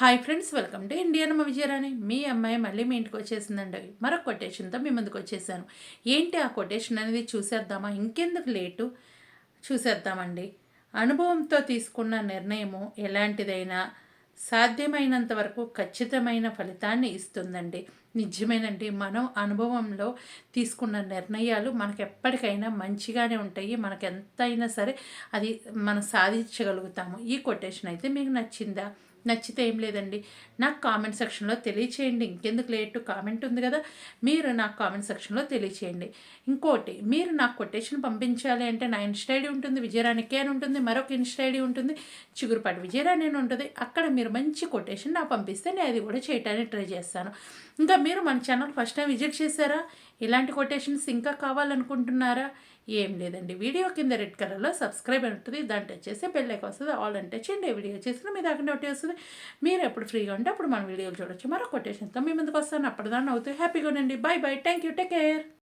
Hi friends welcome to Indian అమ్మ విజయరాణి మీ అమ్మాయి మళ్ళీ మీ ఇంటికి వచ్చేసిందండి. మరొక కొటేషన్తో మీ ముందుకు వచ్చేసాను. ఏంటి ఆ కొటేషన్ అనేది చూసేద్దామా? ఇంకెందుకు లేటు? చూసేద్దామండి. అనుభవంతో తీసుకున్న నిర్ణయము ఎలాంటిదైనా సాధ్యమైనంత వరకు ఖచ్చితమైన ఫలితాన్ని ఇస్తుందండి. నిజమేనండి మనం అనుభవంలో తీసుకున్న నిర్ణయాలు మనకు ఎప్పటికైనా మంచిగానే ఉంటాయి. మనకు ఎంతైనా సరే అది మనం సాధించగలుగుతాము. ఈ కొటేషన్ అయితే మీకు నచ్చిందా? నచ్చితే ఏం లేదండి. నాకు కామెంట్ సెక్షన్లో తెలియచేయండి. ఇంకెందుకు లేటు కామెంట్ ఉంది కదా మీరు నాకు కామెంట్ సెక్షన్లో తెలియచేయండి. ఇంకోటి మీరు నాకు కొటేషన్ పంపించాలి అంటే నా ఇన్స్టా ఐడి ఉంటుంది విజయరాణికే అని ఉంటుంది మరొక ఇన్స్టా ఐడి ఉంటుంది చిగురుపాటి విజయరాణి అని ఉంటుంది. అక్కడ మీరు మంచి కొటేషన్ నాకు పంపిస్తే నేను అది కూడా చేయడానికి ట్రై చేస్తాను. ఇంకా మీరు మన ఛానల్ ఫస్ట్ టైం విజిట్ చేశారా? ఇలాంటి కొటేషన్స్ ఇంకా కావాలనుకుంటున్నారా? ఏం లేదండి. వీడియో కింద రెడ్ కలర్లో సబ్స్క్రైబ్ అని ఉంటుంది. దాంట్లో వచ్చేసి బెల్ లైక్ వస్తుంది. ఆల్ అంటే చేయండి. వీడియో చేసిన మీ దాకా నోటి వస్తుంది. మీరు ఎప్పుడు ఫ్రీగా ఉంటే అప్పుడు మన వీడియోలు చూడొచ్చు. మరో కొటేషన్తో మీ ముందుకు వస్తాను. అప్పటిదాన్ని అవుతాయి హ్యాపీగా ఉండండి. Bye bye thank you take care